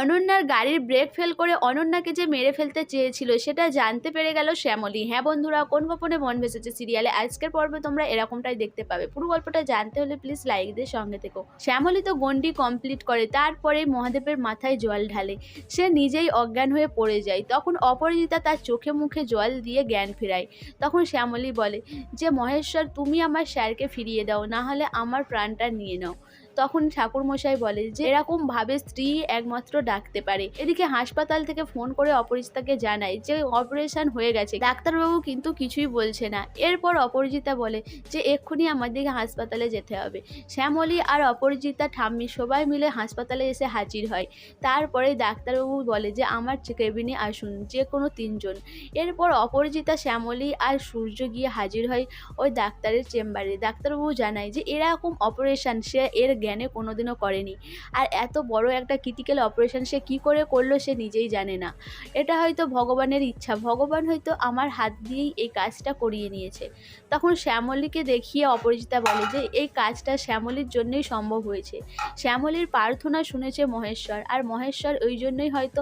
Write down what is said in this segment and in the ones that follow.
অনন্যার গাড়ির brake fail করে অনন্যাকে যে মেরে ফেলতে চেয়েছিল, সেটা জানতে পেরে গেল শ্যামলী। হ্যাঁ বন্ধুরা, কোন গোপনে মন ভেসেছে সিরিয়ালে আজকের পর্বে তোমরা এরকমটাই দেখতে পাবে। পুরো গল্পটা জানতে হলে প্লিজ লাইক দিয়ে সঙ্গে থেকো। শ্যামলী তো গন্ডি কমপ্লিট করে, তারপরে মহাদেবের মাথায় জল ঢালে। সে নিজেই অজ্ঞান হয়ে পড়ে যায়। তখন অপরাজিতা তার চোখে মুখে জল দিয়ে জ্ঞান ফেরায়। তখন শ্যামলী বলে, যে মহেশ্বর, তুমি আমার স্যারকে ফিরিয়ে দাও না হলে আমার প্রাণটা নিয়ে নাও। তখন ঠাকুরমশাই বলে যে, এরকম ভাবে স্ত্রী একমাত্র ডাকতে পারে। এদিকে হাসপাতাল থেকে ফোন করে অপরিচিতাকে জানায় যে, অপারেশন হয়ে গেছে। ডাক্তারবাবু কিন্তু কিছুই বলছে না। এরপর অপরিচিতা বলে যে, এক্ষুনি আমাদেরকে হাসপাতালে যেতে হবে। শ্যামলী আর অপরিচিতা ঠাম্মি সবাই মিলে হাসপাতালে এসে হাজির হয়। তারপরে ডাক্তারবাবু বলে যে, আমার কেবিনে আসুন যে কোনো তিনজন। এরপর অপরিচিতা শ্যামলী আর সূর্য গিয়ে হাজির হয় ওই ডাক্তারের চেম্বারে। ডাক্তারবাবু জানায় যে, এরকম অপারেশন সে, এর জ্ঞানে কোনোদিনও করেনি। আর এত বড় একটা ক্রিটিক্যাল অপারেশন সে কী করে করল সে নিজেই জানে না। এটা হয়তো ভগবানের ইচ্ছা। ভগবান হয়তো আমার হাত দিয়েই এই কাজটা করিয়ে নিয়েছে। তখন শ্যামলীকে দেখিয়ে অপরিচিতা বলে যে, এই কাজটা শ্যামলীর জন্যই সম্ভব হয়েছে। শ্যামলীর প্রার্থনা শুনেছে মহেশ্বর। আর মহেশ্বর ওই জন্যই হয়তো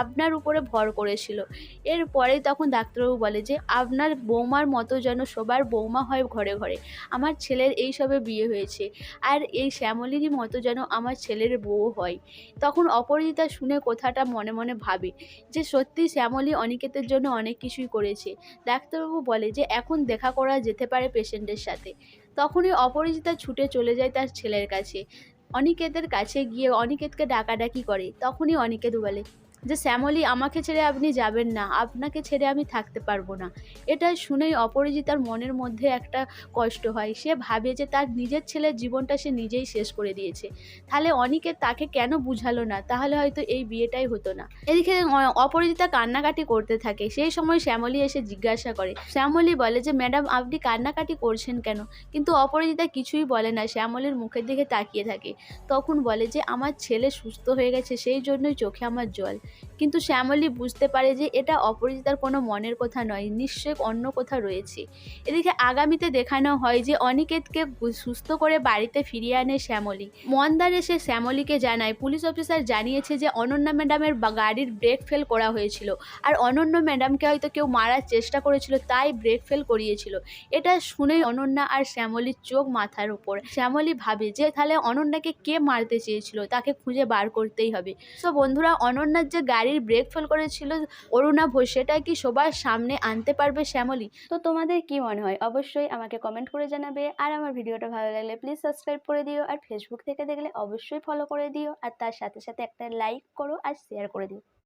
আপনার উপরে ভর করেছিল। এরপরে তখন ডাক্তারবাবু বলে যে, আপনার বৌমার মতো যেন সবার বৌমা হয় ঘরে ঘরে। আমার ছেলের এইসবে বিয়ে হয়েছে। আর এই শ্যামলীরই মতো যেন আমার ছেলের বউ হয়। তখন অপরাজিতা শুনে কথাটা মনে মনে ভাবে যে, সত্যি শ্যামলী অনিকেতের জন্য অনেক কিছুই করেছে। ডাক্তারবাবু বলে যে, এখন দেখা করা যেতে পারে পেশেন্টের সাথে। তখনই অপরাজিতা ছুটে চলে যায় তার ছেলের কাছে। অনিকেতের কাছে গিয়ে অনিকেতকে ডাকাডাকি করে। তখনই অনিকেত বলে যে শ্যামলী, আমাকে ছেড়ে আপনি যাবেন না। আপনাকে ছেড়ে আমি থাকতে পারব না। এটা শুনেই অপরাজিতার মনের মধ্যে একটা কষ্ট হয়। সে ভাবে যে তার নিজের ছেলের জীবনটা সে নিজেই শেষ করে দিয়েছে। তাহলে অনিকে তাকে কেন বুঝালো না? তাহলে হয়তো এই বিয়েটাই হতো না। এদিকে অপরাজিতা কান্নাকাটি করতে থাকে। সেই সময় শ্যামলী এসে জিজ্ঞাসা করে, শ্যামলী বলে যে, ম্যাডাম, আপনি কান্নাকাটি করছেন কেন? কিন্তু অপরাজিতা কিছুই বলে না। শ্যামলীর মুখের দিকে তাকিয়ে থাকে। তখন বলে যে, আমার ছেলে সুস্থ হয়ে গেছে, সেই জন্যই চোখে আমার জল। কিন্তু শ্যামলী বুঝতে পারে যে এটা অপরাজিতার কোনো মনের কথা নয়, নিশ্চয়ই অন্য কথা রয়েছে। এদিকে আগামীতে দেখানো হয় যে অনিকেতকে সুস্থ করে বাড়িতে ফিরিয়ে আনে শ্যামলী। মন্দার এসে শ্যামলীকে জানায়, পুলিশ অফিসার জানিয়েছে যে অনন্যা ম্যাডামের গাড়ির ব্রেক ফেল করা হয়েছিল। আর অনন্য ম্যাডামকে হয়তো কেউ মারার চেষ্টা করেছিল, তাই ব্রেক ফেল করিয়েছিল। এটা শুনেই অনন্যা আর শ্যামলীর চোখ মাথার উপর। শ্যামলী ভাবে যে, তাহলে অনন্যাকে কে মারতে চেয়েছিল? তাকে খুঁজে বার করতেই হবে। তো বন্ধুরা, অনন্যার যে গাড়ির ব্রেক ফেল করেছিল, অরুণা ঘোষ সেটা কি সবার সামনে আনতে পারবে শ্যামলী? তো তোমাদের কি মনে হয়? অবশ্যই আমাকে কমেন্ট করে জানাবে। আর আমার ভিডিওটা ভালো লাগলে প্লিজ সাবস্ক্রাইব করে দিও। আর ফেসবুক থেকে দেখলে অবশ্যই ফলো করে দিও। আর তার সাথে সাথে একটা লাইক করো আর শেয়ার করে দিও।